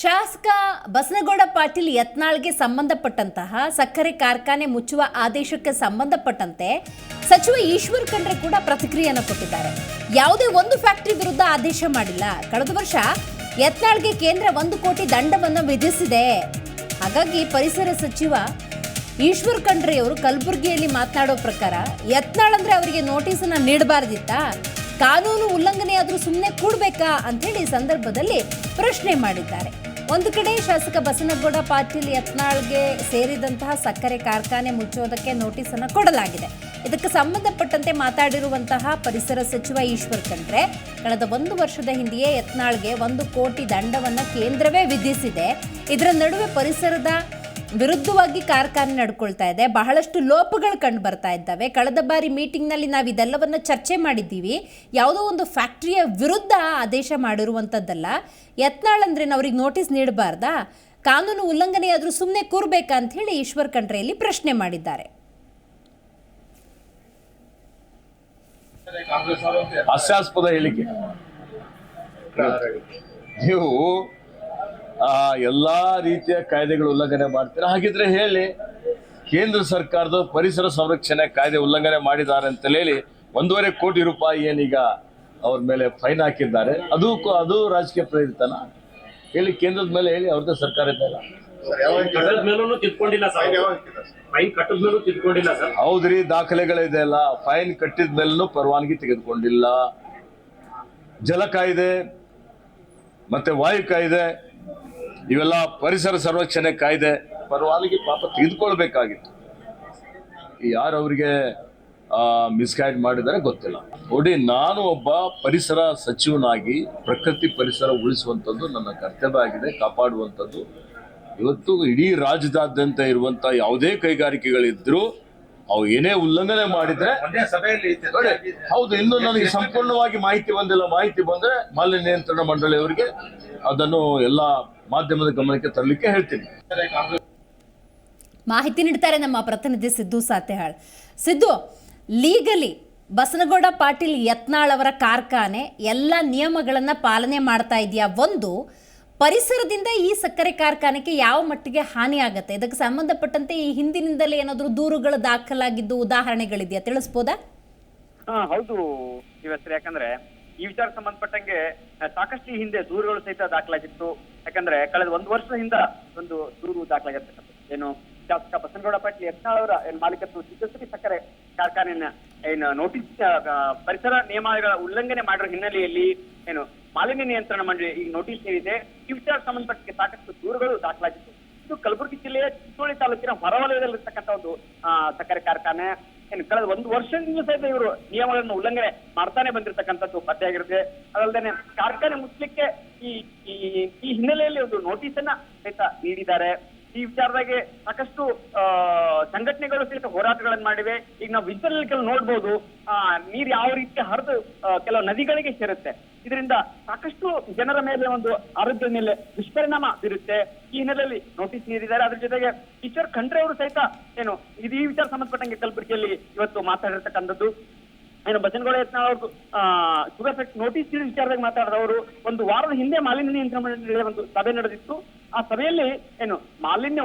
ಶಾಸಕ ಬಸನಗೌಡ ಪಾಟೀಲ್ ಯತ್ನಾಳ್ಗೆ ಸಂಬಂಧಪಟ್ಟಂತಹ ಸಕ್ಕರೆ ಕಾರ್ಖಾನೆ ಮುಚ್ಚುವ ಆದೇಶಕ್ಕೆ ಸಂಬಂಧಪಟ್ಟಂತೆ ಸಚಿವ ಈಶ್ವರ್ ಖಂಡ್ರೆ ಕೂಡ ಪ್ರತಿಕ್ರಿಯೆಯನ್ನು ಕೊಟ್ಟಿದ್ದಾರೆ. ಯಾವುದೇ ಒಂದು ಫ್ಯಾಕ್ಟರಿ ವಿರುದ್ಧ ಆದೇಶ ಮಾಡಿಲ್ಲ. ಕಳೆದ ವರ್ಷ ಯತ್ನಾಳ್ಗೆ ಕೇಂದ್ರ ಒಂದು ಕೋಟಿ ದಂಡವನ್ನು ವಿಧಿಸಿದೆ. ಹಾಗಾಗಿ ಪರಿಸರ ಸಚಿವ ಈಶ್ವರ್ ಖಂಡ್ರೆಯವರು ಕಲಬುರಗಿಯಲ್ಲಿ ಮಾತನಾಡೋ ಪ್ರಕಾರ ಯತ್ನಾಳ್ ಅಂದ್ರೆ ಅವರಿಗೆ ನೋಟಿಸನ್ನ ನೀಡಬಾರ್ದಿತ್ತಾ. ಕಾನೂನು ಉಲ್ಲಂಘನೆ ಆದ್ರೂ ಸುಮ್ಮನೆ ಕೂಡ್ಬೇಕಾ ಅಂತ ಹೇಳಿ ಸಂದರ್ಭದಲ್ಲಿ ಪ್ರಶ್ನೆ ಮಾಡಿದ್ದಾರೆ. ಒಂದು ಕಡೆ ಶಾಸಕ ಬಸನಗೌಡ ಪಾಟೀಲ್ ಯತ್ನಾಳ್ಗೆ ಸೇರಿದಂತಹ ಸಕ್ಕರೆ ಕಾರ್ಖಾನೆ ಮುಚ್ಚೋದಕ್ಕೆ ನೋಟಿಸ್ ಅನ್ನು ಕೊಡಲಾಗಿದೆ. ಇದಕ್ಕೆ ಸಂಬಂಧಪಟ್ಟಂತೆ ಮಾತಾಡಿರುವಂತಹ ಪರಿಸರ ಸಚಿವ ಈಶ್ವರ್ ಖಂಡ್ರೆ, ಕಳೆದ ಒಂದು ವರ್ಷದ ಹಿಂದೆಯೇ ಯತ್ನಾಳ್ಗೆ ಒಂದು ಕೋಟಿ ದಂಡವನ್ನು ಕೇಂದ್ರವೇ ವಿಧಿಸಿದೆ. ಇದರ ನಡುವೆ ಪರಿಸರದ ವಿರುದ್ಧವಾಗಿ ಕಾರ್ಖಾನೆ ನಡ್ಕೊಳ್ತಾ ಇದೆ. ಬಹಳಷ್ಟು ಲೋಪಗಳು ಕಂಡು ಬರ್ತಾ ಇದ್ದಾವೆ. ಕಳೆದ ಬಾರಿ ಮೀಟಿಂಗ್ನಲ್ಲಿ ನಾವು ಇದೆಲ್ಲವನ್ನು ಚರ್ಚೆ ಮಾಡಿದ್ದೀವಿ. ಯಾವುದೋ ಒಂದು ಫ್ಯಾಕ್ಟ್ರಿಯ ವಿರುದ್ಧ ಆದೇಶ ಮಾಡಿರುವಂಥದ್ದಲ್ಲ ಯತ್ನಾಳ್ ಅಂದ್ರೆ ಅವ್ರಿಗೆ ನೋಟಿಸ್ ನೀಡಬಾರ್ದಾ? ಕಾನೂನು ಉಲ್ಲಂಘನೆ ಆದರೂ ಸುಮ್ಮನೆ ಕೂರ್ಬೇಕಾ ಅಂತ ಹೇಳಿ ಈಶ್ವರ್ ಖಂಡ್ರೆಯಲ್ಲಿ ಪ್ರಶ್ನೆ ಮಾಡಿದ್ದಾರೆ. ಹಾಸ್ಯಾಸ್ಪದ ಹೇಳಿಕೆ. ನೀವು ಆ ಎಲ್ಲಾ ರೀತಿಯ ಕಾಯ್ದೆಗಳು ಉಲ್ಲಂಘನೆ ಮಾಡ್ತೀರಾ? ಹಾಗಿದ್ರೆ ಹೇಳಿ ಕೇಂದ್ರ ಸರ್ಕಾರದ ಪರಿಸರ ಸಂರಕ್ಷಣೆ ಕಾಯ್ದೆ ಉಲ್ಲಂಘನೆ ಮಾಡಿದ್ದಾರೆ ಅಂತ ಹೇಳಿ ಒಂದೂವರೆ ಕೋಟಿ ರೂಪಾಯಿ ಏನೀಗ ಅವ್ರ ಮೇಲೆ ಫೈನ್ ಹಾಕಿದ್ದಾರೆ. ಅದು ಕೊ- ಅದು ರಾಜಕೀಯ ಪ್ರೇರಿತನ? ಹೇಳಿ ಕೇಂದ್ರದ ಮೇಲೆ ಹೇಳಿ ಅವ್ರದ್ದು ಸರ್ಕಾರ ಮೇಲೂ ತಿದ್ಕೊಂಡಿಲ್ಲ ಸರ್. ಫೈನ್ ಕಟ್ಟದ ಮೇಲೂ ತಿದ್ಕೊಂಡಿಲ್ಲ ಸರ್. ಹೌದ್ರಿ ದಾಖಲೆಗಳಿದೆ ಅಲ್ಲ. ಫೈನ್ ಕಟ್ಟಿದ ಮೇಲೂ ಪರವಾನಗಿ ತೆಗೆದುಕೊಂಡಿಲ್ಲ. ಜಲ ಕಾಯ್ದೆ ಮತ್ತೆ ವಾಯು ಕಾಯ್ದೆ ಇವೆಲ್ಲ ಪರಿಸರ ಸಂರಕ್ಷಣೆ ಕಾಯ್ದೆ ಪರವಾಗಿ ಪಾಪ ತೆಗೆದುಕೊಳ್ಬೇಕಾಗಿತ್ತು. ಯಾರು ಅವರಿಗೆ ಮಿಸ್ಗೈಡ್ ಮಾಡಿದರೆ ಗೊತ್ತಿಲ್ಲ. ನೋಡಿ ನಾನು ಒಬ್ಬ ಪರಿಸರ ಸಚಿವನಾಗಿ ಪ್ರಕೃತಿ ಪರಿಸರ ಉಳಿಸುವಂಥದ್ದು ನನ್ನ ಕರ್ತವ್ಯ ಆಗಿದೆ ಕಾಪಾಡುವಂಥದ್ದು. ಇವತ್ತು ಇಡೀ ರಾಜ್ಯದಾದ್ಯಂತ ಇರುವಂಥ ಯಾವುದೇ ಕೈಗಾರಿಕೆಗಳಿದ್ರು ಅವು ಏನೇ ಉಲ್ಲಂಘನೆ ಮಾಡಿದ್ರೆ ಹೌದು ಇನ್ನು ನನಗೆ ಸಂಪೂರ್ಣವಾಗಿ ಮಾಹಿತಿ ಬಂದಿಲ್ಲ. ಮಾಹಿತಿ ಬಂದ್ರೆ ಮಾಲಿನ್ಯ ನಿಯಂತ್ರಣ ಮಂಡಳಿಯವರಿಗೆ ಅದನ್ನು ಎಲ್ಲ ಮಾಧ್ಯಮದ ಗಮನಕ್ಕೆ ತರಲಿಕ್ಕೆ ಹೇಳ್ತೀನಿ. ಮಾಹಿತಿ ನೀಡ್ತಾರೆ ನಮ್ಮ ಪ್ರತಿನಿಧಿ ಸಿದ್ದು ಸಾತೆಹಾಳ್ ಸಿದ್ದು ಲೀಗಲಿ ಬಸನಗೌಡ ಪಾಟೀಲ್ ಯತ್ನಾಳ್ ಅವರ ಕಾರ್ಖಾನೆ ಎಲ್ಲ ನಿಯಮಗಳನ್ನು ಪಾಲನೆ ಮಾಡ್ತಾ ಇದೆಯಾ? ಒಂದು ಪರಿಸರದಿಂದ ಈ ಸಕ್ಕರೆ ಕಾರ್ಖಾನೆಗೆ ಯಾವ ಮಟ್ಟಿಗೆ ಹಾನಿ ಆಗುತ್ತೆ? ಇದಕ್ಕೆ ಸಂಬಂಧಪಟ್ಟಂತೆ ಈ ಹಿಂದಿನಿಂದಲೇ ಏನಾದರೂ ದೂರುಗಳು ದಾಖಲಾಗಿದ್ದು ಉದಾಹರಣೆಗಳಿದೆಯಾ? ತಿಳಿಸ್ಬೋದಾ? ಹಾ ಹೌದು. ಇವತ್ತು ಯಾಕಂದ್ರೆ ಈ ವಿಚಾರ ಸಂಬಂಧಪಟ್ಟಂಗೆ ಸಾಕಷ್ಟು ಹಿಂದೆ ದೂರುಗಳು ಸಹಿತ ದಾಖಲಾಗಿತ್ತು. ಯಾಕಂದ್ರೆ ಕಳೆದ ಒಂದು ವರ್ಷದಿಂದ ಒಂದು ದೂರು ದಾಖಲಾಗಿರ್ತಕ್ಕಂಥದ್ದು. ಏನು ಶಾಸಕ ಬಸನಗೌಡ ಪಾಟೀಲ್ ಯತ್ನಾಳ್ ಅವರ ಮಾಲೀಕತ್ವ ಸಕ್ಕರೆ ಕಾರ್ಖಾನೆಯನ್ನ, ಏನು, ನೋಟಿಸ್ ಪರಿಸರ ನಿಯಮಗಳ ಉಲ್ಲಂಘನೆ ಮಾಡಿರೋ ಹಿನ್ನೆಲೆಯಲ್ಲಿ, ಏನು, ಮಾಲಿನ್ಯ ನಿಯಂತ್ರಣ ಮಂಡಳಿ ಈ ನೋಟಿಸ್ ಏನಿದೆ ಈ ವಿಚಾರ ಸಂಬಂಧಪಟ್ಟಕ್ಕೆ ಸಾಕಷ್ಟು ದೂರುಗಳು ದಾಖಲಾಗಿತ್ತು. ಇದು ಕಲಬುರಗಿ ಜಿಲ್ಲೆಯ ಚಿಂಚೋಳಿ ತಾಲೂಕಿನ ಹೊರವಲಯದಲ್ಲಿರ್ತಕ್ಕಂಥ ಒಂದು ಸಕ್ಕರೆ ಕಾರ್ಖಾನೆ. ಕಳೆದ ಒಂದು ವರ್ಷದಿಂದ ಸಹಿತ ಇವರು ನಿಯಮಗಳನ್ನು ಉಲ್ಲಂಘನೆ ಮಾಡ್ತಾನೆ ಬಂದಿರತಕ್ಕಂಥದ್ದು ಪತ್ತೆಯಾಗಿರುತ್ತೆ ಅದಲ್ಲದೆ ಕಾರ್ಖಾನೆ ಮುಚ್ಚಲಿಕ್ಕೆ ಈ ಈ- ಹಿನ್ನೆಲೆಯಲ್ಲಿ ಒಂದು ನೋಟಿಸ್ ಅನ್ನ ಸಹಿತ ನೀಡಿದ್ದಾರೆ. ಈ ವಿಚಾರದಾಗೆ ಸಾಕಷ್ಟು ಸಂಘಟನೆಗಳು ಸಹಿತ ಹೋರಾಟಗಳನ್ನು ಮಾಡಿವೆ. ಈಗ ನಾವು ವಿಚಾರದಲ್ಲಿ ಕೆಲವು ನೋಡ್ಬೋದು. ಆ, ನೀರು ಯಾವ ರೀತಿ ಹರಿದು ಕೆಲವು ನದಿಗಳಿಗೆ ಸೇರುತ್ತೆ. ಇದರಿಂದ ಸಾಕಷ್ಟು ಜನರ ಮೇಲೆ ಒಂದು ಆರೋಗ್ಯದ ಮೇಲೆ ದುಷ್ಪರಿಣಾಮ ಬೀರುತ್ತೆ. ಈ ಹಿನ್ನೆಲೆಯಲ್ಲಿ ನೋಟಿಸ್ ನೀಡಿದ್ದಾರೆ. ಅದ್ರ ಜೊತೆಗೆ ಈಶ್ವರ್ ಖಂಡ್ರೆ ಅವರು ಸಹಿತ ಏನು, ಇದು ಈ ವಿಚಾರ ಸಂಬಂಧಪಟ್ಟಂಗೆ ಕಲಬುರಗಿಯಲ್ಲಿ ಇವತ್ತು ಮಾತಾಡಿರ್ತಕ್ಕಂಥದ್ದು. ಏನು ಬಸನಗೌಡ ಯತ್ನ ಅವರು ಶುಗರ್ ಫ್ಯಾಕ್ಟ್ ನೋಟಿಸ್ ನೀಡಿದ ವಿಚಾರದಾಗ ಮಾತಾಡಿದವರು ಒಂದು ವಾರದ ಹಿಂದೆ ಮಾಲಿನ್ಯ ನಿಯಂತ್ರಣ ಮಂಡಳಿ ಒಂದು ಸಭೆ ನಡೆದಿತ್ತು. ಆ ಸಭೆಯಲ್ಲಿ ಏನು ಮಾಲಿನ್ಯ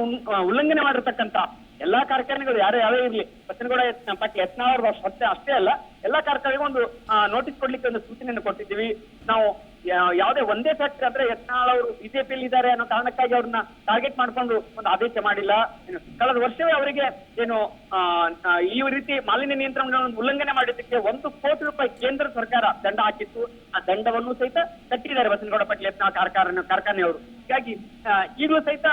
ಉಲ್ಲಂಘನೆ ಮಾಡಿರ್ತಕ್ಕಂಥ ಎಲ್ಲಾ ಕಾರ್ಖಾನೆಗಳು ಯಾರೇ ಯಾವೇ ಇರ್ಲಿ ಬಸನಗೌಡ ಪಟ್ಟಿ ಯತ್ನಾಳ್ ಅವ್ರದ್ದು ಅಷ್ಟೇ ಅಲ್ಲ, ಎಲ್ಲಾ ಕಾರ್ಖಾನೆಗೂ ಒಂದು ನೋಟಿಸ್ ಕೊಡ್ಲಿಕ್ಕೆ ಒಂದು ಸೂಚನೆಯನ್ನು ಕೊಟ್ಟಿದ್ದೀವಿ. ನಾವು ಯಾವುದೇ ಒಂದೇ ಫ್ಯಾಕ್ಟರಿ ಆದ್ರೆ ಯತ್ನಾಳ್ ಅವರು ಬಿಜೆಪಿಯಲ್ಲಿ ಇದ್ದಾರೆ ಅನ್ನೋ ಕಾರಣಕ್ಕಾಗಿ ಅವ್ರನ್ನ ಟಾರ್ಗೆಟ್ ಮಾಡ್ಕೊಂಡು ಒಂದು ಆದೇಶ ಮಾಡಿಲ್ಲ. ಕಳೆದ ವರ್ಷವೇ ಅವರಿಗೆ ಏನು ಈ ರೀತಿ ಮಾಲಿನ್ಯ ನಿಯಂತ್ರಣ ಉಲ್ಲಂಘನೆ ಮಾಡಿದ್ದಕ್ಕೆ ಒಂದು ಕೋಟಿ ರೂಪಾಯಿ ಕೇಂದ್ರ ಸರ್ಕಾರ ದಂಡ ಹಾಕಿತ್ತು. ಆ ದಂಡವನ್ನು ಸಹಿತ ಕಟ್ಟಿದ್ದಾರೆ ಬಸನಗೌಡ ಪಾಟೀಲ್ ಯತ್ನಾಳ್ ಕಾರ್ಖಾನೆ ಕಾರ್ಖಾನೆಯವರು ಹೀಗಾಗಿ ಈಗಲೂ ಸಹಿತ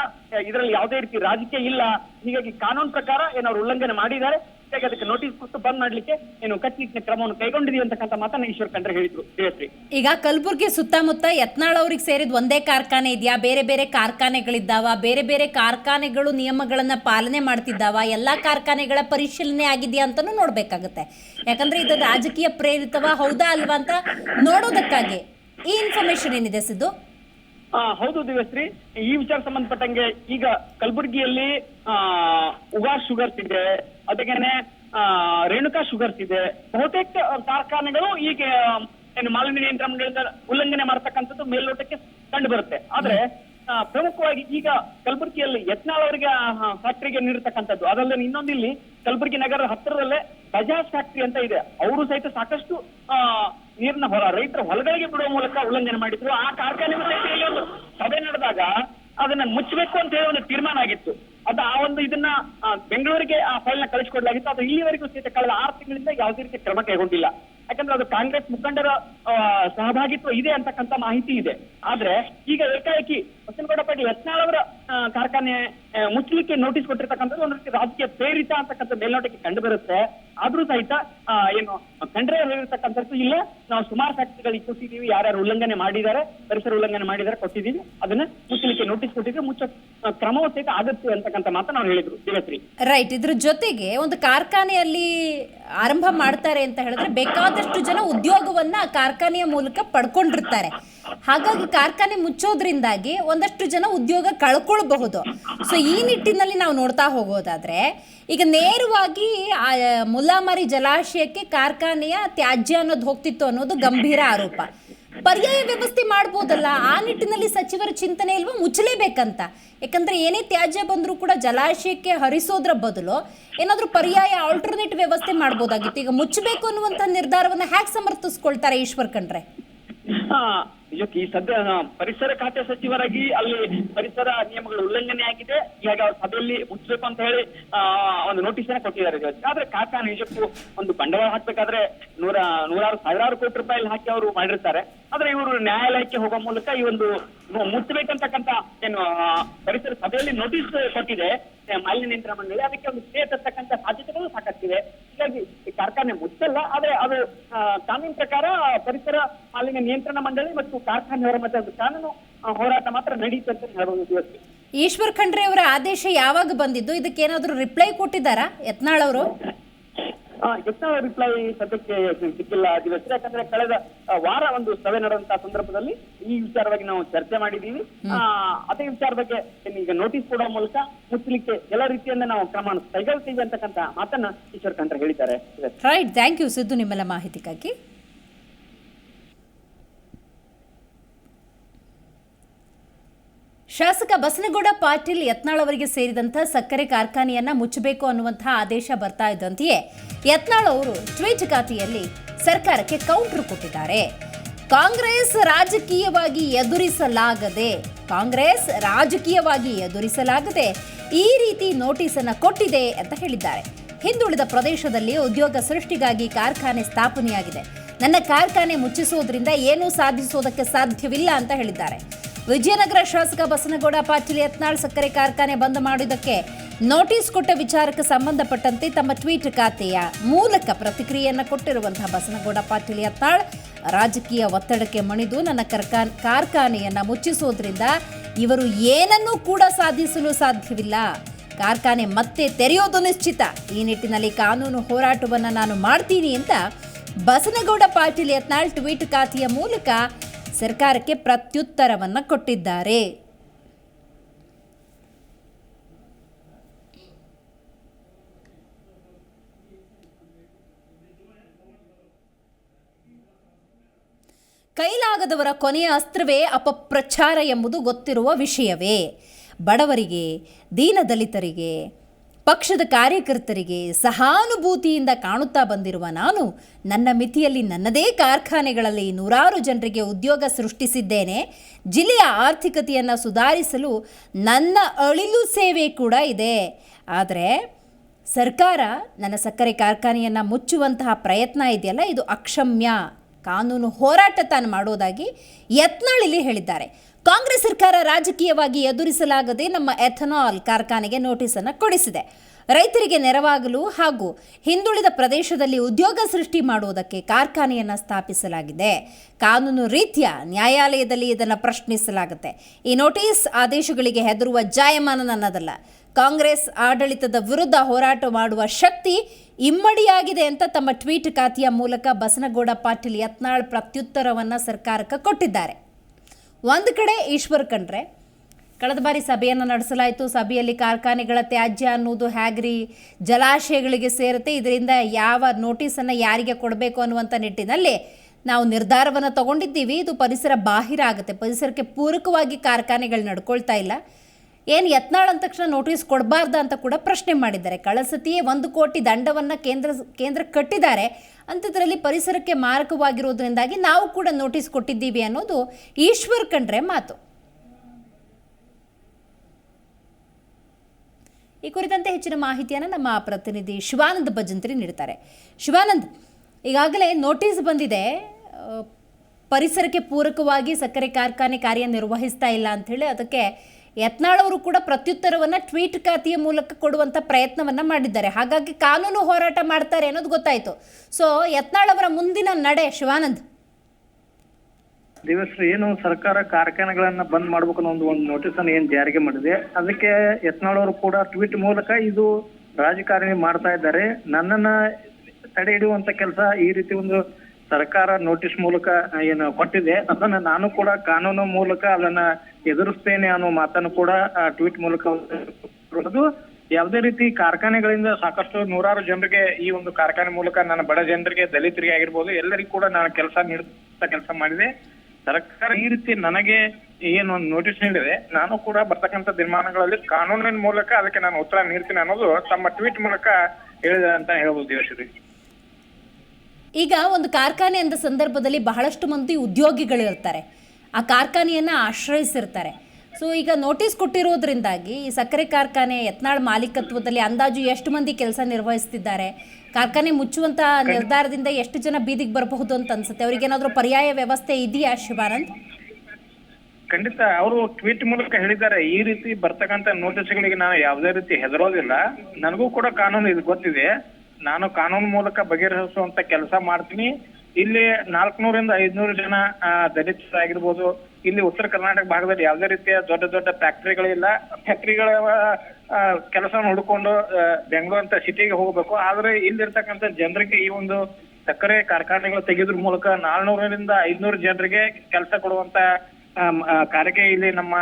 ಇದರಲ್ಲಿ ಯಾವುದೇ ರೀತಿ ರಾಜಕೀಯ ಇಲ್ಲ. ಹೀಗಾಗಿ ಕಾನೂನು ಪ್ರಕಾರ ಏನವ್ರು ಉಲ್ಲಂಘನೆ ಮಾಡಿದ್ದಾರೆ. ಹೀಗಾಗಿ ಅದಕ್ಕೆ ನೋಟಿಸ್ ಕೊಟ್ಟು ಬಂದ್ ಮಾಡ್ಲಿಕ್ಕೆ ಏನು ಕಟ್ಟುನಿಟ್ಟಿನ ಕ್ರಮವನ್ನು ಕೈಗೊಂಡಿದೀವಿ ಅಂತಕ್ಕಂಥ ಮಾತನ್ನ ಈಶ್ವರ್ ಖಂಡ್ರೆ ಹೇಳಿದ್ರು. ದೇವಶ್ರೀ ಈಗ ಕಲ್ಬುರ್ಗಿ ಸುತ್ತಮುತ್ತ ಯತ್ನಾಳ್ ಅವ್ರಿಗೆ ಸೇರಿದ ಒಂದೇ ಕಾರ್ಖಾನೆ ಇದೆಯಾ? ಬೇರೆ ಬೇರೆ ಕಾರ್ಖಾನೆಗಳಿದ್ದಾವ? ಬೇರೆ ಬೇರೆ ಕಾರ್ಖಾನೆಗಳು ನಿಯಮಗಳನ್ನ ಪಾಲನೆ ಮಾಡ್ತಿದ್ದಾವ? ಎಲ್ಲಾ ಕಾರ್ಖಾನೆಗಳ ಪರಿಶೀಲನೆ ಆಗಿದೆಯಾ ಅಂತಾನು ನೋಡ್ಬೇಕಾಗತ್ತೆ. ಯಾಕಂದ್ರೆ ಇದು ರಾಜಕೀಯ ಪ್ರೇರಿತವ ಹೌದಾ ಅಲ್ವಾ ಅಂತ ನೋಡೋದಕ್ಕಾಗಿ. ಈ ಇನ್ಫಾರ್ಮೇಶನ್ ಏನಿದೆ ಸಿದ್ದು? ಆ, ಹೌದು ದಿವಸ್ರಿ ಈ ವಿಚಾರ ಸಂಬಂಧಪಟ್ಟಂಗೆ ಈಗ ಕಲಬುರಗಿಯಲ್ಲಿ ಆ, ಉಗಾ ಶುಗರ್ಸ್ ಇದೆ ಅದಕ್ಕೇನೆ ರೇಣುಕಾ ಶುಗರ್ಸ್ ಇದೆ. ಬಹುತೇಕ ಕಾರ್ಖಾನೆಗಳು ಈಗ ಏನು ಮಾಲಿನ್ಯ ನಿಯಂತ್ರಣ ಮಂಡಳಿಯಿಂದ ಉಲ್ಲಂಘನೆ ಮಾಡತಕ್ಕಂಥದ್ದು ಮೇಲ್ನೋಟಕ್ಕೆ ಕಂಡು ಬರುತ್ತೆ. ಆದ್ರೆ ಪ್ರಮುಖವಾಗಿ ಈಗ ಕಲಬುರಗಿಯಲ್ಲಿ ಯತ್ನಾಳ್ ಅವರಿಗೆ ಫ್ಯಾಕ್ಟರಿಗೆ ನೀಡಿರ್ತಕ್ಕಂಥದ್ದು. ಅದಲ್ಲದೆ ಇನ್ನೊಂದು ಇಲ್ಲಿ ಕಲಬುರಗಿ ನಗರದ ಹತ್ತಿರದಲ್ಲೇ ಬಜಾಜ್ ಫ್ಯಾಕ್ಟರಿ ಅಂತ ಇದೆ. ಅವರು ಸಹಿತ ಸಾಕಷ್ಟು ನೀರಿನ ಹೊರ, ರೈತರ ಹೊಲಗಳಿಗೆ ಬಿಡುವ ಮೂಲಕ ಉಲ್ಲಂಘನೆ ಮಾಡಿದ್ರು. ಆ ಕಾರ್ಖಾನೆ ಸಭೆ ನಡೆದಾಗ ಅದನ್ನ ಮುಚ್ಚಬೇಕು ಅಂತ ಹೇಳಿ ಒಂದು ತೀರ್ಮಾನ ಆಗಿತ್ತು. ಅದು ಆ ಒಂದು ಇದನ್ನ ಬೆಂಗಳೂರಿಗೆ ಆ ಫೈಲ್ನ ಕಳಿಸಿಕೊಡ್ಲಾಗಿತ್ತು. ಅದು ಇಲ್ಲಿವರೆಗೂ ಸಹಿತ ಕಳೆದ ಆರು ತಿಂಗಳಿಂದ ಯಾವುದೇ ರೀತಿ ಕ್ರಮ ಕೈಗೊಂಡಿಲ್ಲ. ಯಾಕಂದ್ರೆ ಅದು ಕಾಂಗ್ರೆಸ್ ಮುಖಂಡರ ಸಹಭಾಗಿತ್ವ ಇದೆ ಅಂತಕ್ಕಂಥ ಮಾಹಿತಿ ಇದೆ. ಆದ್ರೆ ಈಗ ಏಕಾಏಕಿ ಬಸನಗೌಡ ಪಾಟೀಲ್ ಯತ್ನಾಳ್ ಅವರ ಕಾರ್ಖಾನೆ ಮುಚ್ಚಲಿಕ್ಕೆ ನೋಟಿಸ್ ಕೊಟ್ಟಿರ್ತಕ್ಕಂಥದ್ದು ಒಂದು ರೀತಿ ರಾಜಕೀಯ ಪ್ರೇರಿತ ಅಂತಕ್ಕಂಥ ಮೇಲ್ನೋಟಕ್ಕೆ ಕಂಡು ಬರುತ್ತೆ. ಆದ್ರೂ ಸಹಿತ ಏನು ಕಂಡ್ರೆ ಹೇಳಿರ್ತಕ್ಕಂಥದ್ದು ಇಲ್ಲ. ನಾವು ಸುಮಾರು ಫ್ಯಾಕ್ಟ್ರಿಗಳಿಗೆ ಕೊಟ್ಟಿದ್ದೀವಿ ಯಾರ್ಯಾರು ಉಲ್ಲಂಘನೆ ಮಾಡಿದ್ದಾರೆ, ಪರಿಸರ ಉಲ್ಲಂಘನೆ ಮಾಡಿದ್ದಾರೆ, ಕೊಟ್ಟಿದ್ದೀವಿ. ಅದನ್ನ ಮುಚ್ಚಲಿಕ್ಕೆ ನೋಟಿಸ್ ಕೊಟ್ಟಿದ್ರೆ ಮುಚ್ಚ ಕ್ರಮವೂ ಸಹಿತ ಆಗುತ್ತೆ ಅಂತಕ್ಕಂಥ ಮಾತನ್ನ ನಾವು ಹೇಳಿದ್ರು ದಿವಸ್ರಿ. ರೈಟ್ ಇದ್ರ ಜೊತೆಗೆ ಒಂದು ಕಾರ್ಖಾನೆಯಲ್ಲಿ ಆರಂಭ ಮಾಡ್ತಾರೆ ಅಂತ ಹೇಳಿದ್ರೆ ಬೇಕಾದಷ್ಟು ಜನ ಉದ್ಯೋಗವನ್ನ ಕಾರ್ಖಾನೆಯ ಮೂಲಕ ಪಡ್ಕೊಂಡಿರ್ತಾರೆ. ಹಾಗಾಗಿ ಕಾರ್ಖಾನೆ ಮುಚ್ಚೋದ್ರಿಂದಾಗಿ ಒಂದಷ್ಟು ಜನ ಉದ್ಯೋಗ ಕಳ್ಕೊಳ್ಬಹುದು. ಸೊ ಈ ನಿಟ್ಟಿನಲ್ಲಿ ನಾವು ನೋಡ್ತಾ ಹೋಗೋದಾದ್ರೆ, ಈಗ ನೇರವಾಗಿ, ಆ ಮುಲಾಮರಿ ಜಲಾಶಯಕ್ಕೆ ಕಾರ್ಖಾನೆಯ ತ್ಯಾಜ್ಯ ಅನ್ನೋದು ಹೋಗ್ತಿತ್ತು ಅನ್ನೋದು ಗಂಭೀರ ಆರೋಪ. ಪರ್ಯಾಯ ವ್ಯವಸ್ಥೆ ಮಾಡ್ಬೋದಲ್ಲ, ಆ ನಿಟ್ಟಿನಲ್ಲಿ ಸಚಿವರ ಚಿಂತನೆ ಇಲ್ವಾ? ಮುಚ್ಚಲೇಬೇಕಂತ. ಯಾಕಂದ್ರೆ ಏನೇ ತ್ಯಾಜ್ಯ ಬಂದರೂ ಕೂಡ ಜಲಾಶಯಕ್ಕೆ ಹರಿಸೋದ್ರ ಬದಲು ಏನಾದರೂ ಪರ್ಯಾಯ ಆಲ್ಟರ್ನೇಟ್ ವ್ಯವಸ್ಥೆ ಮಾಡ್ಬೋದಾಗಿತ್ತು. ಈಗ ಮುಚ್ಚಬೇಕು ಅನ್ನುವಂಥ ನಿರ್ಧಾರವನ್ನ ಹ್ಯಾಕ್ ಸಮರ್ಥಿಸ್ಕೊಳ್ತಾರೆ ಈಶ್ವರ್ ನಿಜಕ್ಕೆ ಈ ಸದ್ಯ ಪರಿಸರ ಖಾತೆ ಸಚಿವರಾಗಿ ಅಲ್ಲಿ ಪರಿಸರ ನಿಯಮಗಳ ಉಲ್ಲಂಘನೆ ಆಗಿದೆ. ಹೀಗಾಗಿ ಅವ್ರ ಸಭೆಯಲ್ಲಿ ಮುಚ್ಚಬೇಕು ಅಂತ ಹೇಳಿ ಒಂದು ನೋಟಿಸ್ ಅನ್ನ ಕೊಟ್ಟಿದ್ದಾರೆ. ಆದ್ರೆ ಕಾರ್ಖಾನೆ ನಿಜಕ್ಕೂ ಒಂದು ಬಂಡವಾಳ ಹಾಕ್ಬೇಕಾದ್ರೆ ನೂರ, ನೂರಾರು, ಸಾವಿರಾರು ಕೋಟಿ ರೂಪಾಯಿ ಹಾಕಿ ಅವರು ಮಾಡಿರ್ತಾರೆ. ಆದ್ರೆ ಇವರು ನ್ಯಾಯಾಲಯಕ್ಕೆ ಹೋಗೋ ಮೂಲಕ ಈ ಒಂದು ಮುಚ್ಚಬೇಕಂತಕ್ಕಂತ ಏನು ಪರಿಸರ ಸಭೆಯಲ್ಲಿ ನೋಟಿಸ್ ಕೊಟ್ಟಿದೆ. ಮಾಲಿನ್ಯ ನಿಯಂತ್ರಣ ಮಂಡಳಿ. ಅದಕ್ಕೆ ಒಂದು ಸ್ಟೇ ತರ್ತಕ್ಕಂಥ ಸಾಧ್ಯತೆಗಳು ಸಾಕಾಗ್ತಿದೆ ಹೀಗಾಗಿ ಕಾರ್ಖಾನೆ ಮುಚ್ಚಲ್ಲ. ಆದ್ರೆ ಅದು ಕಾನೂನು ಪ್ರಕಾರ ಪರಿಸರ ಮಾಲಿನ್ಯ ನಿಯಂತ್ರಣ ಮಂಡಳಿ ಮತ್ತು ಕಾರ್ಖಾನೆಯವರ ಮತ್ತೆ ಒಂದು ಕಾನೂನು ಹೋರಾಟ ಮಾತ್ರ ನಡೀತು ಅಂತ ಹೇಳ್ಬೋದು ಇವತ್ತು ಈಶ್ವರ್ ಖಂಡ್ರೆ ಅವರ ಆದೇಶ ಯಾವಾಗ ಬಂದಿದ್ದು? ಇದಕ್ಕೆ ಏನಾದರೂ ರಿಪ್ಲೈ ಕೊಟ್ಟಿದ್ದಾರಾ ಯತ್ನಾಳ್ ಅವರು? ಯತ್ನಾಳ ರಿಪ್ಲೈ ಸದ್ಯಕ್ಕೆ ಸಿಕ್ಕಿಲ್ಲ ದಿವಸ. ಯಾಕಂದ್ರೆ ಕಳೆದ ವಾರ ಒಂದು ಸಭೆ ನಡೆದಂತಹ ಸಂದರ್ಭದಲ್ಲಿ ಈ ವಿಚಾರವಾಗಿ ನಾವು ಚರ್ಚೆ ಮಾಡಿದ್ದೀವಿ. ಅದೇ ವಿಚಾರ ಬಗ್ಗೆ ಈಗ ನೋಟಿಸ್ ಕೊಡೋ ಮೂಲಕ ಮುಚ್ಚಲಿಕ್ಕೆ ಎಲ್ಲ ರೀತಿಯಿಂದ ನಾವು ಕ್ರಮ ಕೈಗೊಳ್ತೀವಿ ಅಂತಕ್ಕಂತ ಮಾತನ್ನ ಈಶ್ವರ್ ಖಂಡ್ರೆ ಹೇಳಿದ್ದಾರೆ. ರೈಟ್ ಥ್ಯಾಂಕ್ ಯು ಸಿದ್ದು ನಿಮ್ಮೆಲ್ಲ ಮಾಹಿತಿಗಾಗಿ. ಶಾಸಕ ಬಸನಗೌಡ ಪಾಟೀಲ್ ಯತ್ನಾಳ್ ಅವರಿಗೆ ಸೇರಿದಂಥ ಸಕ್ಕರೆ ಕಾರ್ಖಾನೆಯನ್ನ ಮುಚ್ಚಬೇಕು ಅನ್ನುವಂತಹ ಆದೇಶ ಬರ್ತಾ ಇದ್ದಂತೆಯೇ ಯತ್ನಾಳ್ ಅವರು ಟ್ವೀಟ್ ಖಾತೆಯಲ್ಲಿ ಸರ್ಕಾರಕ್ಕೆ ಕೌಂಟರ್ ಕೊಟ್ಟಿದ್ದಾರೆ. ಕಾಂಗ್ರೆಸ್ ರಾಜಕೀಯವಾಗಿ ಎದುರಿಸಲಾಗದೆ, ಕಾಂಗ್ರೆಸ್ ರಾಜಕೀಯವಾಗಿ ಎದುರಿಸಲಾಗದೆ ಈ ರೀತಿ ನೋಟಿಸ್ ಅನ್ನ ಕೊಟ್ಟಿದೆ ಅಂತ ಹೇಳಿದ್ದಾರೆ. ಹಿಂದುಳಿದ ಪ್ರದೇಶದಲ್ಲಿ ಉದ್ಯೋಗ ಸೃಷ್ಟಿಗಾಗಿ ಕಾರ್ಖಾನೆ ಸ್ಥಾಪನೆಯಾಗಿದೆ. ನನ್ನ ಕಾರ್ಖಾನೆ ಮುಚ್ಚಿಸೋದ್ರಿಂದ ಏನೂ ಸಾಧಿಸೋದಕ್ಕೆ ಸಾಧ್ಯವಿಲ್ಲ ಅಂತ ಹೇಳಿದ್ದಾರೆ. ವಿಜಯನಗರ ಶಾಸಕ ಬಸನಗೌಡ ಪಾಟೀಲ್ ಯತ್ನಾಳ್ ಸಕ್ಕರೆ ಕಾರ್ಖಾನೆ ಬಂದ್ ಮಾಡಿದ್ದಕ್ಕೆ ನೋಟಿಸ್ ಕೊಟ್ಟ ವಿಚಾರಕ್ಕೆ ಸಂಬಂಧಪಟ್ಟಂತೆ ತಮ್ಮ ಟ್ವೀಟ್ ಖಾತೆಯ ಮೂಲಕ ಪ್ರತಿಕ್ರಿಯೆಯನ್ನು ಕೊಟ್ಟಿರುವಂತಹ ಬಸನಗೌಡ ಪಾಟೀಲ್ ಯತ್ನಾಳ್, ರಾಜಕೀಯ ಒತ್ತಡಕ್ಕೆ ಮಣಿದು ನನ್ನ ಕಾರ್ಖಾನೆಯನ್ನು ಮುಚ್ಚಿಸೋದ್ರಿಂದ ಇವರು ಏನನ್ನೂ ಕೂಡ ಸಾಧಿಸಲು ಸಾಧ್ಯವಿಲ್ಲ. ಕಾರ್ಖಾನೆ ಮತ್ತೆ ತೆರೆಯೋದು ನಿಶ್ಚಿತ. ಈ ನಿಟ್ಟಿನಲ್ಲಿ ಕಾನೂನು ಹೋರಾಟವನ್ನು ನಾನು ಮಾಡ್ತೀನಿ ಅಂತ ಬಸನಗೌಡ ಪಾಟೀಲ್ ಯತ್ನಾಳ್ ಟ್ವೀಟ್ ಖಾತೆಯ ಮೂಲಕ ಸರ್ಕಾರಕ್ಕೆ ಪ್ರತ್ಯುತ್ತರವನ್ನು ಕೊಟ್ಟಿದ್ದಾರೆ. ಕೈಲಾಗದವರ ಕೊನೆಯ ಅಸ್ತ್ರವೇ ಅಪಪ್ರಚಾರ ಎಂಬುದು ಗೊತ್ತಿರುವ ವಿಷಯವೇ. ಬಡವರಿಗೆ ದೀನದಲಿತರಿಗೆ ಪಕ್ಷದ ಕಾರ್ಯಕರ್ತರಿಗೆ ಸಹಾನುಭೂತಿಯಿಂದ ಕಾಣುತ್ತಾ ಬಂದಿರುವ ನಾನು ನನ್ನ ಮಿತಿಯಲ್ಲಿ ನನ್ನದೇ ಕಾರ್ಖಾನೆಗಳಲ್ಲಿ ನೂರಾರು ಜನರಿಗೆ ಉದ್ಯೋಗ ಸೃಷ್ಟಿಸಿದ್ದೇನೆ. ಜಿಲ್ಲೆಯ ಆರ್ಥಿಕತೆಯನ್ನು ಸುಧಾರಿಸಲು ನನ್ನ ಅಳಿಲು ಸೇವೆ ಕೂಡ ಇದೆ. ಆದರೆ ಸರ್ಕಾರ ನನ್ನ ಸಕ್ಕರೆ ಕಾರ್ಖಾನೆಯನ್ನು ಮುಚ್ಚುವಂತಹ ಪ್ರಯತ್ನ ಇದೆಯಲ್ಲ, ಇದು ಅಕ್ಷಮ್ಯ. ಕಾನೂನು ಹೋರಾಟ ತಾನು ಮಾಡೋದಾಗಿ ಯತ್ನಾಳಿಲಿ ಹೇಳಿದ್ದಾರೆ. ಕಾಂಗ್ರೆಸ್ ಸರ್ಕಾರ ರಾಜಕೀಯವಾಗಿ ಎದುರಿಸಲಾಗದೆ ನಮ್ಮ ಎಥನಾಲ್ ಕಾರ್ಖಾನೆಗೆ ನೋಟಿಸನ್ನು ಕೊಡಿಸಿದೆ. ರೈತರಿಗೆ ನೆರವಾಗಲು ಹಾಗೂ ಹಿಂದುಳಿದ ಪ್ರದೇಶದಲ್ಲಿ ಉದ್ಯೋಗ ಸೃಷ್ಟಿ ಮಾಡುವುದಕ್ಕೆ ಕಾರ್ಖಾನೆಯನ್ನು ಸ್ಥಾಪಿಸಲಾಗಿದೆ. ಕಾನೂನು ರೀತಿಯ ನ್ಯಾಯಾಲಯದಲ್ಲಿ ಇದನ್ನು ಪ್ರಶ್ನಿಸಲಾಗುತ್ತೆ. ಈ ನೋಟಿಸ್ ಆದೇಶಗಳಿಗೆ ಹೆದರುವ ಜಾಯಮಾನ ನನ್ನದಲ್ಲ ಕಾಂಗ್ರೆಸ್ ಆಡಳಿತದ ವಿರುದ್ಧ ಹೋರಾಟ ಮಾಡುವ ಶಕ್ತಿ ಇಮ್ಮಡಿಯಾಗಿದೆ ಅಂತ ತಮ್ಮ ಟ್ವೀಟ್ ಖಾತೆಯ ಮೂಲಕ ಬಸನಗೌಡ ಪಾಟೀಲ್ ಯತ್ನಾಳ್ ಪ್ರತ್ಯುತ್ತರವನ್ನು ಸರ್ಕಾರಕ್ಕೆ ಕೊಟ್ಟಿದ್ದಾರೆ. ಒಂದು ಕಡೆ ಈಶ್ವರ್ ಕಂಡ್ರೆ ಕಳೆದ ಬಾರಿ ಸಭೆಯನ್ನು ನಡೆಸಲಾಯಿತು. ಸಭೆಯಲ್ಲಿ ಕಾರ್ಖಾನೆಗಳ ತ್ಯಾಜ್ಯ ಅನ್ನೋದು ಹ್ಯಾಗ್ರಿ ಜಲಾಶಯಗಳಿಗೆ ಸೇರುತ್ತೆ. ಇದರಿಂದ ಯಾವ ನೋಟಿಸನ್ನು ಯಾರಿಗೆ ಕೊಡಬೇಕು ಅನ್ನುವಂಥ ನಿಟ್ಟಿನಲ್ಲಿ ನಾವು ನಿರ್ಧಾರವನ್ನು ತಗೊಂಡಿದ್ದೀವಿ. ಇದು ಪರಿಸರ ಬಾಹಿರ ಆಗುತ್ತೆ. ಪರಿಸರಕ್ಕೆ ಪೂರಕವಾಗಿ ಕಾರ್ಖಾನೆಗಳು ನಡ್ಕೊಳ್ತಾ ಇಲ್ಲ. ಏನು ಯತ್ನಾಳ್ ಅಂದ ತಕ್ಷಣ ನೋಟಿಸ್ ಕೊಡಬಾರ್ದ ಅಂತ ಕೂಡ ಪ್ರಶ್ನೆ ಮಾಡಿದ್ದಾರೆ. ಕಳಸತಿಯೇ ಒಂದು ಕೋಟಿ ದಂಡವನ್ನು ಕೇಂದ್ರ ಕೇಂದ್ರ ಕಟ್ಟಿದ್ದಾರೆ. ಅಂಥದ್ರಲ್ಲಿ ಪರಿಸರಕ್ಕೆ ಮಾರಕವಾಗಿರೋದ್ರಿಂದಾಗಿ ನಾವು ಕೂಡ ನೋಟಿಸ್ ಕೊಟ್ಟಿದ್ದೀವಿ ಅನ್ನೋದು ಈಶ್ವರ್ ಕಂಡ್ರೆ ಮಾತು. ಈ ಕುರಿತಂತೆ ಹೆಚ್ಚಿನ ಮಾಹಿತಿಯನ್ನು ನಮ್ಮ ಪ್ರತಿನಿಧಿ ಶಿವಾನಂದ ಭಜಂತ್ರಿ ನೀಡ್ತಾರೆ. ಶಿವಾನಂದ್, ಈಗಾಗಲೇ ನೋಟಿಸ್ ಬಂದಿದೆ. ಪರಿಸರಕ್ಕೆ ಪೂರಕವಾಗಿ ಸಕ್ಕರೆ ಕಾರ್ಖಾನೆ ಕಾರ್ಯನಿರ್ವಹಿಸ್ತಾ ಇಲ್ಲ ಅಂಥೇಳಿ ಅದಕ್ಕೆ ಯತ್ನಾಳ್ ಅವರು ಕೂಡ ಪ್ರತ್ಯುತ್ತರವನ್ನು ಟ್ವೀಟ್ ಖಾತೆಯ ಮೂಲಕ ಕೊಡುವಂಥ ಪ್ರಯತ್ನವನ್ನು ಮಾಡಿದ್ದಾರೆ. ಹಾಗಾಗಿ ಕಾನೂನು ಹೋರಾಟ ಮಾಡ್ತಾರೆ ಅನ್ನೋದು ಗೊತ್ತಾಯಿತು. ಸೊ ಯತ್ನಾಳ್ ಅವರ ಮುಂದಿನ ನಡೆ ಶಿವಾನಂದ್. ದಿವಸ ಏನು ಸರ್ಕಾರ ಕಾರ್ಖಾನೆಗಳನ್ನ ಬಂದ್ ಮಾಡ್ಬೇಕು ಅನ್ನೋ ಒಂದು ಒಂದು ನೋಟಿಸ್ ಅನ್ನು ಏನ್ ಜಾರಿಗೆ ಮಾಡಿದೆ. ಅದಕ್ಕೆ ಯತ್ನಾಳ್ ಅವರು ಕೂಡ ಟ್ವೀಟ್ ಮೂಲಕ ಇದು ರಾಜಕಾರಣಿ ಮಾಡ್ತಾ ಇದ್ದಾರೆ. ನನ್ನನ್ನ ತಡೆ ಹಿಡಿಯುವಂತ ಕೆಲಸ ಈ ರೀತಿ ಒಂದು ಸರ್ಕಾರ ನೋಟಿಸ್ ಮೂಲಕ ಏನು ಕೊಟ್ಟಿದೆ, ಅದನ್ನ ನಾನು ಕೂಡ ಕಾನೂನು ಮೂಲಕ ಅದನ್ನ ಎದುರಿಸ್ತೇನೆ ಅನ್ನೋ ಮಾತನ್ನು ಕೂಡ ಟ್ವೀಟ್ ಮೂಲಕ ಯಾವುದೇ ರೀತಿ ಕಾರ್ಖಾನೆಗಳಿಂದ ಸಾಕಷ್ಟು ನೂರಾರು ಜನರಿಗೆ ಈ ಒಂದು ಕಾರ್ಖಾನೆ ಮೂಲಕ ನನ್ನ ಬಡ ಜನರಿಗೆ, ದಲಿತರಿಗೆ ಆಗಿರ್ಬೋದು, ಎಲ್ಲರಿಗೂ ಕೂಡ ನಾನು ಕೆಲಸ ನೀಡುತ್ತ ಕೆಲಸ ಮಾಡಿದೆ. ಸರ್ಕಾರ ಈ ರೀತಿ ನನಗೆ ಏನು ಒಂದು ನೋಟಿಸ್ ನೀಡಿದೆ, ನಾನು ಕೂಡ ಬರ್ತಕ್ಕಂಥ ದಿನಮಾನಗಳಲ್ಲಿ ಕಾನೂನಿನ ಮೂಲಕ ಅದಕ್ಕೆ ನಾನು ಉತ್ತರ ನೀಡ್ತೀನಿ ಅನ್ನೋದು ತಮ್ಮ ಟ್ವೀಟ್ ಮೂಲಕ ಹೇಳಿದೆ ಅಂತ ಹೇಳ್ಬೋದು ದಿವಶ್ರೀ. ಈಗ ಒಂದು ಕಾರ್ಖಾನೆ ಅಂದ ಸಂದರ್ಭದಲ್ಲಿ ಬಹಳಷ್ಟು ಮಂದಿ ಉದ್ಯೋಗಿಗಳಿರ್ತಾರೆ. ಆ ಕಾರ್ಖಾನೆಯನ್ನು ಆಶ್ರಯಿಸಿರ್ತಾರೆ. ಸೊ ಈಗ ನೋಟಿಸ್ ಕೊಟ್ಟಿರೋದ್ರಿಂದಾಗಿ ಈ ಸಕ್ಕರೆ ಕಾರ್ಖಾನೆ ಯತ್ನಾಳ್ ಮಾಲೀಕತ್ವದಲ್ಲಿ ಅಂದಾಜು ಎಷ್ಟು ಮಂದಿ ಕೆಲಸ ನಿರ್ವಹಿಸ್ತಿದ್ದಾರೆ? ಕಾರ್ಖಾನೆ ಮುಚ್ಚುವಂತ ನಿರ್ಧಾರದಿಂದ ಎಷ್ಟು ಜನ ಬೀದಿಗೆ ಬರಬಹುದು ಅಂತ ಅನ್ಸುತ್ತೆ. ಅವ್ರಿಗೇನಾದರೂ ಪರ್ಯಾಯ ವ್ಯವಸ್ಥೆ ಇದೆಯಾ ಶಿವಾನಂದ್ ಖಂಡಿತ. ಅವರು ಟ್ವೀಟ್ ಮೂಲಕ ಹೇಳಿದ್ದಾರೆ ಈ ರೀತಿ ಬರ್ತಕ್ಕಂಥ ನೋಟಿಸ್ಗಳಿಗೆ ನಾನು ಯಾವುದೇ ರೀತಿ ಹೆದರೋದಿಲ್ಲ. ನನಗೂ ಕೂಡ ಕಾನೂನು ಇದು ಗೊತ್ತಿದೆ. ನಾನು ಕಾನೂನು ಮೂಲಕ ಬಗೆಹರಿಸುವಂತ ಕೆಲಸ ಮಾಡ್ತೀನಿ. ಇಲ್ಲಿ ನಾಲ್ಕನೂರಿಂದ ಐದ್ನೂರು ಜನ ದಲಿತರಾಗಿರ್ಬೋದು. ಇಲ್ಲಿ ಉತ್ತರ ಕರ್ನಾಟಕ ಭಾಗದಲ್ಲಿ ಯಾವುದೇ ರೀತಿಯ ದೊಡ್ಡ ದೊಡ್ಡ ಫ್ಯಾಕ್ಟರಿಗಳಿಲ್ಲ. ಫ್ಯಾಕ್ಟರಿಗಳ ಕೆಲಸವನ್ನು ಹುಡ್ಕೊಂಡು ಅಂತ ಸಿಟಿಗೆ ಹೋಗ್ಬೇಕು. ಆದ್ರೆ ಇಲ್ಲಿರ್ತಕ್ಕಂಥ ಜನರಿಗೆ ಈ ಒಂದು ಸಕ್ಕರೆ ಕಾರ್ಖಾನೆಗಳು ತೆಗೆದ್ರ ಮೂಲಕ ನಾಲ್ನೂರರಿಂದ ಐದ್ನೂರು ಜನರಿಗೆ ಕೆಲಸ ಕೊಡುವಂತ ಕಾರ್ಯ ಇಲ್ಲಿ ನಮ್ಮ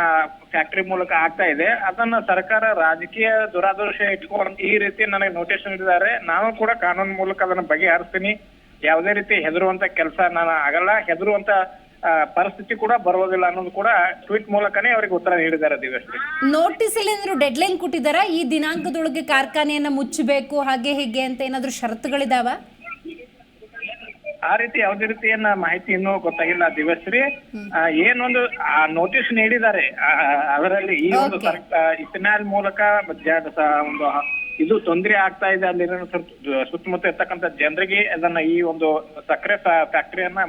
ಫ್ಯಾಕ್ಟರಿ ಮೂಲಕ ಆಗ್ತಾ ಇದೆ. ಅದನ್ನ ಸರ್ಕಾರ ರಾಜಕೀಯ ದುರಾದರ್ಶ ಇಟ್ಕೊಂಡು ಈ ರೀತಿ ನನಗೆ ನೋಟಿಸ್ ನೀಡಿದ್ದಾರೆ. ನಾನು ಕೂಡ ಕಾನೂನು ಮೂಲಕ ಅದನ್ನ ಬಗೆಹರಿಸ್ತೀನಿ. ಯಾವುದೇ ರೀತಿ ಹೆದರುವಂತ ಕೆಲಸ ನಾನು ಆಗಲ್ಲ. ಹೆದರುವಂತ ಪರಿಸ್ಥಿತಿ ಕೂಡ ಬರೋದಿಲ್ಲ ಅನ್ನೋದು ಕೂಡ ಟ್ವೀಟ್ ಮೂಲಕನೇ ಅವರಿಗೆ ಉತ್ತರ ನೀಡಿದ್ದಾರೆ ದಿವ್ಯಾಷ್ಟಿ ನೋಟಿಸ್ ಅಲ್ಲಿ ಏನಾದ್ರೂ ಡೆಡ್ ಲೈನ್ ಕೊಟ್ಟಿದ್ದಾರಾ? ಈ ದಿನಾಂಕದೊಳಗೆ ಕಾರ್ಖಾನೆಯನ್ನ ಮುಚ್ಚಬೇಕು, ಹಾಗೆ ಹೀಗೆ ಅಂತ ಏನಾದರೂ ಷರತ್ತುಗಳಿದಾವ? ಆ ರೀತಿ ಯಾವುದೇ ರೀತಿಯನ್ನ ಮಾಹಿತಿ ಇನ್ನೂ ಗೊತ್ತಾಗಿಲ್ಲ ದಿವಶ್ರೀ ಆ, ಏನೊಂದು ಆ ನೋಟಿಸ್ ನೀಡಿದ್ದಾರೆ. ಅದರಲ್ಲಿ ಈ ಒಂದು ಇಥನಾಲ್ ಮೂಲಕ ಒಂದು ಇದು ತೊಂದರೆ ಆಗ್ತಾ ಇದೆ. ಅಲ್ಲಿ ಸುತ್ತಮುತ್ತ ಇರ್ತಕ್ಕಂತ ಜನರಿಗೆ ಅದನ್ನ ಈ ಒಂದು ಸಕ್ಕರೆ ಫ್ಯಾಕ್ಟರಿಯನ್ನ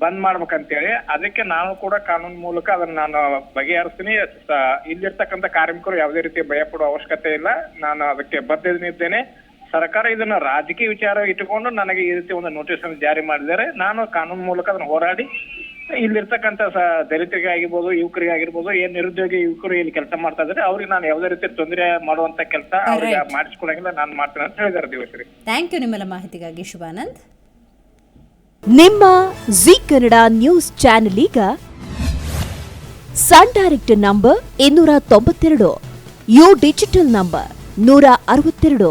ಬಂದ್ ಮಾಡ್ಬೇಕಂತೇಳಿ ಅದಕ್ಕೆ ನಾನು ಕೂಡ ಕಾನೂನು ಮೂಲಕ ಅದನ್ನ ನಾನು ಬಗೆಹರಿಸ್ತೀನಿ. ಇಲ್ಲಿರ್ತಕ್ಕಂತ ಇಲ್ಲಿರ್ತಕ್ಕಂಥ ಕಾರ್ಮಿಕರು ಯಾವುದೇ ರೀತಿ ಭಯ ಪಡುವ ಅವಶ್ಯಕತೆ ಇಲ್ಲ. ನಾನು ಅದಕ್ಕೆ ಬದ್ಧನಿದ್ದೇನೆ. ಸರ್ಕಾರ ಇದನ್ನ ರಾಜಕೀಯ ವಿಚಾರ ಇಟ್ಟುಕೊಂಡು ನನಗೆ ಈ ರೀತಿ ಒಂದು ನೋಟಿಸ್ ಅನ್ನು ಜಾರಿ ಮಾಡಿದ್ದಾರೆ. ನಾನು ಕಾನೂನು ಮೂಲಕ ಅದನ್ನು ಹೋರಾಡಿ ಇಲ್ಲಿರ್ತಕ್ಕಂಥ ಸ ದಲಿತರಿಗೆ ಆಗಿರ್ಬೋದು ಯುವಕರಿಗೆ ಆಗಿರ್ಬೋದು ಏನ್ ನಿರುದ್ಯೋಗಿ ಯುವಕರು ಇಲ್ಲಿ ಕೆಲಸ ಮಾಡ್ತಾ ಇದ್ದಾರೆ ಅವ್ರಿಗೆ ನಾನು ಯಾವುದೇ ರೀತಿ ತೊಂದರೆ ಮಾಡುವಂತ ಕೆಲಸ ಅವ್ರಿಗೆ Right. ಮಾಡಿಸ್ಕೊಳಂಗಿಲ್ಲ ನಾನು ಮಾಡ್ತೇನೆ ಅಂತ ಹೇಳಿದಾರೆ ದಿವಸರಿ ಥ್ಯಾಂಕ್ ಯು ನಿಮ್ಮೆಲ್ಲ ಮಾಹಿತಿಗಾಗಿ ಶುಭಾನಂದ್. ನಿಮ್ಮ ಜಿ ಕನ್ನಡ ನ್ಯೂಸ್ ಚಾನೆಲ್ ಈಗ ಸನ್ ಡೈರೆಕ್ಟ್ ನಂಬರ್ ಇನ್ನೂರ ತೊಂಬತ್ತೆರಡು ಯು ಡಿಜಿಟಲ್ ನಂಬರ್ ನೂರ ಅರವತ್ತೆರಡು.